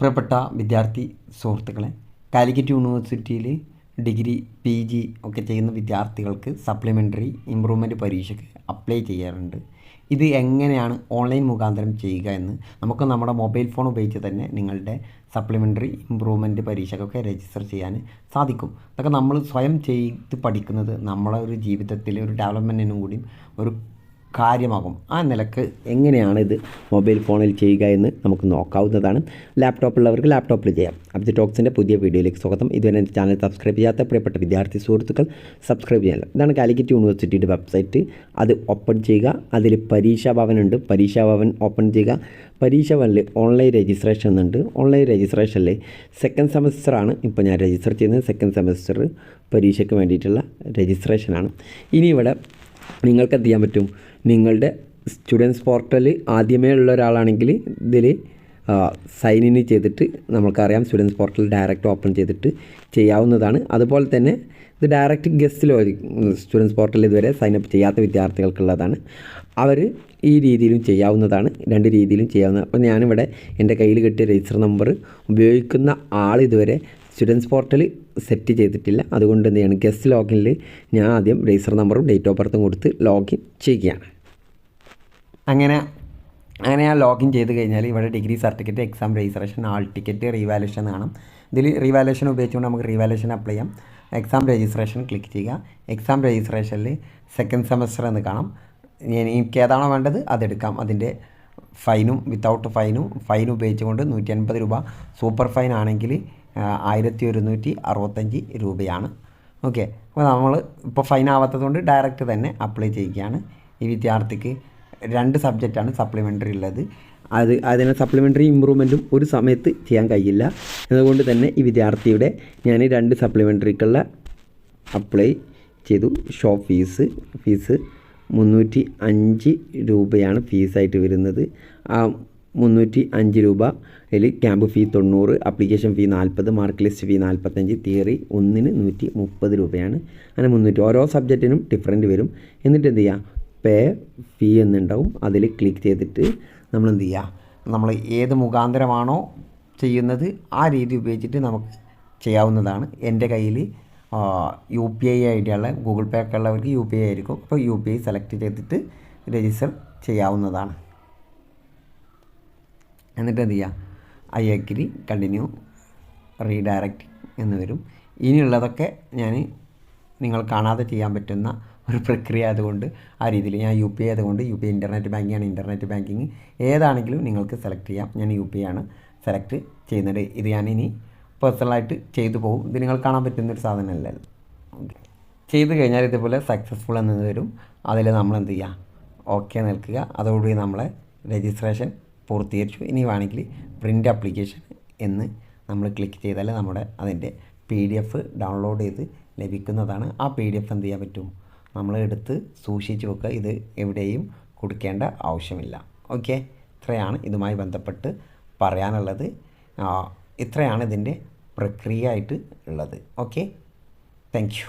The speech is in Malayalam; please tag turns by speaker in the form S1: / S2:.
S1: പ്രിയപ്പെട്ട വിദ്യാർത്ഥി സുഹൃത്തുക്കളെ കാലിക്കറ്റ് യൂണിവേഴ്സിറ്റിയിൽ ഡിഗ്രി പി ജി ഒക്കെ ചെയ്യുന്ന വിദ്യാർത്ഥികൾക്ക് സപ്ലിമെന്ററി ഇമ്പ്രൂവ്മെന്റ് പരീക്ഷയ്ക്ക് അപ്ലൈ ചെയ്യാറുണ്ട്. ഇത് എങ്ങനെയാണ് ഓൺലൈൻ മുഖാന്തരം ചെയ്യുക എന്ന് നമുക്ക് നമ്മുടെ മൊബൈൽ ഫോൺ ഉപയോഗിച്ച് തന്നെ നിങ്ങളുടെ സപ്ലിമെന്ററി ഇമ്പ്രൂവ്മെന്റ് പരീക്ഷയ്ക്കൊക്കെ രജിസ്റ്റർ ചെയ്യാൻ സാധിക്കും. അതൊക്കെ നമ്മൾ സ്വയം ചെയ്ത് പഠിക്കുന്നത് നമ്മളെ ഒരു ജീവിതത്തിൽ ഒരു ഡെവലപ്മെന്റിനും കൂടിയും ഒരു കാര്യമാകും. ആ നിലയ്ക്ക് എങ്ങനെയാണ് ഇത് മൊബൈൽ ഫോണിൽ ചെയ്യുക എന്ന് നമുക്ക് നോക്കാവുന്നതാണ്. ലാപ്ടോപ്പുള്ളവർക്ക് ലാപ്ടോപ്പിൽ ചെയ്യാം. അബ്ജി ടോക്സിന്റെ പുതിയ വീഡിയോയിലേക്ക് സ്വാഗതം. ഇതുവരെ എന്റെ ചാനൽ സബ്സ്ക്രൈബ് ചെയ്യാത്ത പ്രിയപ്പെട്ട വിദ്യാർത്ഥി സുഹൃത്തുക്കൾ സബ്സ്ക്രൈബ് ചെയ്യാൻ ഇതാണ് കാലിക്കറ്റ് യൂണിവേഴ്സിറ്റിയുടെ വെബ്സൈറ്റ് അത് ഓപ്പൺ ചെയ്യുക. അതിൽ പരീക്ഷാ ഉണ്ട്. പരീക്ഷാ ഭവൻ ഓപ്പൺ ചെയ്യുക. പരീക്ഷ ഓൺലൈൻ രജിസ്ട്രേഷൻ എന്നുണ്ട് ഓൺലൈൻ രജിസ്ട്രേഷനിൽ സെക്കൻഡ് സെമസ്റ്ററാണ് ഇപ്പോൾ ഞാൻ രജിസ്റ്റർ ചെയ്യുന്നത്. സെക്കൻഡ് സെമസ്റ്റർ പരീക്ഷയ്ക്ക് വേണ്ടിയിട്ടുള്ള രജിസ്ട്രേഷനാണ് ഇനി ഇവിടെ നിങ്ങൾക്ക് എന്ത് ചെയ്യാൻ പറ്റും? നിങ്ങളുടെ സ്റ്റുഡൻസ് പോർട്ടലിൽ ആദ്യമേ ഉള്ള ഒരാളാണെങ്കിൽ ഇതിൽ സൈൻ ഇൻ ചെയ്തിട്ട് നമുക്കറിയാം സ്റ്റുഡൻസ് പോർട്ടൽ ഡയറക്റ്റ് ഓപ്പൺ ചെയ്തിട്ട് ചെയ്യാവുന്നതാണ്. അതുപോലെ തന്നെ ഇത് ഡയറക്റ്റ് ഗസ്റ്റിലോ സ്റ്റുഡൻസ് പോർട്ടലിൽ ഇതുവരെ സൈൻ അപ്പ് ചെയ്യാത്ത വിദ്യാർത്ഥികൾക്കുള്ളതാണ്. അവർ ഈ രീതിയിലും ചെയ്യാവുന്നതാണ് രണ്ട് രീതിയിലും ചെയ്യാവുന്ന അപ്പോൾ ഞാനിവിടെ എന്റെ കയ്യിൽ കിട്ടിയ രജിസ്റ്റർ നമ്പർ ഉപയോഗിക്കുന്ന ആൾ ഇതുവരെ സ്റ്റുഡൻസ് പോർട്ടൽ സെറ്റ് ചെയ്തിട്ടില്ല. അതുകൊണ്ട് ചെയ്യണം? ഗസ്റ്റ് ലോഗിനിൽ ഞാൻ ആദ്യം രജിസ്റ്റർ നമ്പറും ഡേറ്റ് ഓഫ് ബർത്തും കൊടുത്ത് ലോഗിൻ ചെയ്യുകയാണ്. അങ്ങനെ അങ്ങനെ ഞാൻ ലോഗിൻ ചെയ്ത് കഴിഞ്ഞാൽ ഇവിടെ degree certificate exam registration hall ticket revaluation കാണാം. ഇതിൽ റീവാലുവേഷൻ ഉപയോഗിച്ചുകൊണ്ട് നമുക്ക് റീവാലുവേഷൻ അപ്ലൈ ചെയ്യാം. എക്സാം രജിസ്ട്രേഷൻ ക്ലിക്ക് ചെയ്യുക. എക്സാം രജിസ്ട്രേഷനിൽ സെക്കൻഡ് സെമസ്റ്റർ എന്ന് കാണാം. എനിക്ക് ഏതാണോ വേണ്ടത് അതെടുക്കാം അതിന്റെ ഫൈനും വിത്തൗട്ട് ഫൈനും ഫൈൻ ഉപയോഗിച്ചുകൊണ്ട് നൂറ്റി അൻപത് രൂപ. സൂപ്പർ ഫൈൻ ആണെങ്കിൽ ആയിരത്തി ഒരുന്നൂറ്റി അറുപത്തഞ്ച് രൂപയാണ്. ഓക്കെ അപ്പോൾ നമ്മൾ ഇപ്പോൾ ഫൈൻ ആവാത്തതുകൊണ്ട് ഡയറക്റ്റ് തന്നെ അപ്ലൈ ചെയ്യുകയാണ്. ഈ വിദ്യാർത്ഥിക്ക് രണ്ട് സബ്ജക്റ്റാണ് സപ്ലിമെന്ററി ഉള്ളത്. അത് അതിനെ സപ്ലിമെന്ററി ഇമ്പ്രൂവ്മെന്റും ഒരു സമയത്ത് ചെയ്യാൻ കഴിയില്ല. അതുകൊണ്ട് തന്നെ ഈ വിദ്യാർത്ഥിയുടെ ഞാൻ രണ്ട് സപ്ലിമെന്ററിക്കുള്ള അപ്ലൈ ചെയ്തു. ഷോ ഫീസ് ഫീസ് മുന്നൂറ്റി അഞ്ച് രൂപയാണ് ഫീസായിട്ട് വരുന്നത്. മുന്നൂറ്റി അഞ്ച് രൂപ. അതിൽ ക്യാമ്പ് ഫീ തൊണ്ണൂറ് അപ്ലിക്കേഷൻ ഫീ നാൽപ്പത് മാർക്ക് ലിസ്റ്റ് ഫീ നാൽപ്പത്തഞ്ച് തിയറി ഒന്നിന് നൂറ്റി മുപ്പത് രൂപയാണ്. അങ്ങനെ മുന്നൂറ്റി ഓരോ സബ്ജക്റ്റിനും ഡിഫറന്റ് വരും. എന്നിട്ട് എന്ത് ചെയ്യുക പേ ഫീ എന്നുണ്ടാവും. അതിൽ ക്ലിക്ക് ചെയ്തിട്ട് നമ്മൾ എന്ത് ചെയ്യുക നമ്മൾ ഏത് മുഖാന്തരമാണോ ചെയ്യുന്നത് ആ രീതി ഉപയോഗിച്ചിട്ട് നമുക്ക് ചെയ്യാവുന്നതാണ്. എന്റെ കയ്യിൽ U P I I D ഉള്ള ഗൂഗിൾ പേ ഒക്കെ ഉള്ളവർക്ക് യു പി ഐ ആയിരിക്കും. അപ്പോൾ യു പി ഐ സെലക്ട് ചെയ്തിട്ട് രജിസ്റ്റർ ചെയ്യാവുന്നതാണ്. എന്നിട്ട് എന്ത് ചെയ്യുക ഐ അഗ്രി കണ്ടിന്യൂ റീഡയറക്റ്റ് എന്ന് വരും. ഇനിയുള്ളതൊക്കെ ഞാൻ നിങ്ങൾ കാണാതെ ചെയ്യാൻ പറ്റുന്ന ഒരു പ്രക്രിയ ആയതുകൊണ്ട് ആ രീതിയിൽ ഞാൻ യു പി ഐ ആയതുകൊണ്ട് യു പി ഐ ഇന്റർനെറ്റ് ബാങ്കിങ്ങാണ് ഇന്റർനെറ്റ് ബാങ്കിങ് ഏതാണെങ്കിലും നിങ്ങൾക്ക് സെലക്ട് ചെയ്യാം. ഞാൻ യു പി ഐ ആണ് സെലക്ട് ചെയ്യുന്നത്. ഇത് ഞാൻ ഇനി പേഴ്സണലായിട്ട് ചെയ്തു പോകും. ഇത് നിങ്ങൾ കാണാൻ പറ്റുന്നൊരു സാധനമല്ല ചെയ്തു കഴിഞ്ഞാൽ ഇതുപോലെ സക്സസ്ഫുൾ എന്നത് വരും. അതിൽ നമ്മൾ എന്ത് ചെയ്യുക ഓക്കെ നിൽക്കുക. അതോടുകൂടി നമ്മളെ രജിസ്ട്രേഷൻ പൂർത്തീകരിച്ചു. ഇനി വേണമെങ്കിൽ പ്രിന്റ് ആപ്ലിക്കേഷൻ എന്ന് നമ്മൾ ക്ലിക്ക് ചെയ്താൽ നമ്മുടെ അതിന്റെ പി ഡി എഫ് ഡൗൺലോഡ് ചെയ്ത് ലഭിക്കുന്നതാണ്. ആ പി ഡി എഫ് എന്ത് ചെയ്യാൻ പറ്റും? നമ്മൾ എടുത്ത് സൂക്ഷിച്ച് വെക്കുക. ഇത് എവിടെയും കൊടുക്കേണ്ട ആവശ്യമില്ല. ഓക്കെ ഇത്രയാണ് ഇതുമായി ബന്ധപ്പെട്ട് പറയാനുള്ളത്. ഇത്രയാണ് ഇതിന്റെ പ്രക്രിയ ആയിട്ട് ഉള്ളത് ഓക്കെ താങ്ക്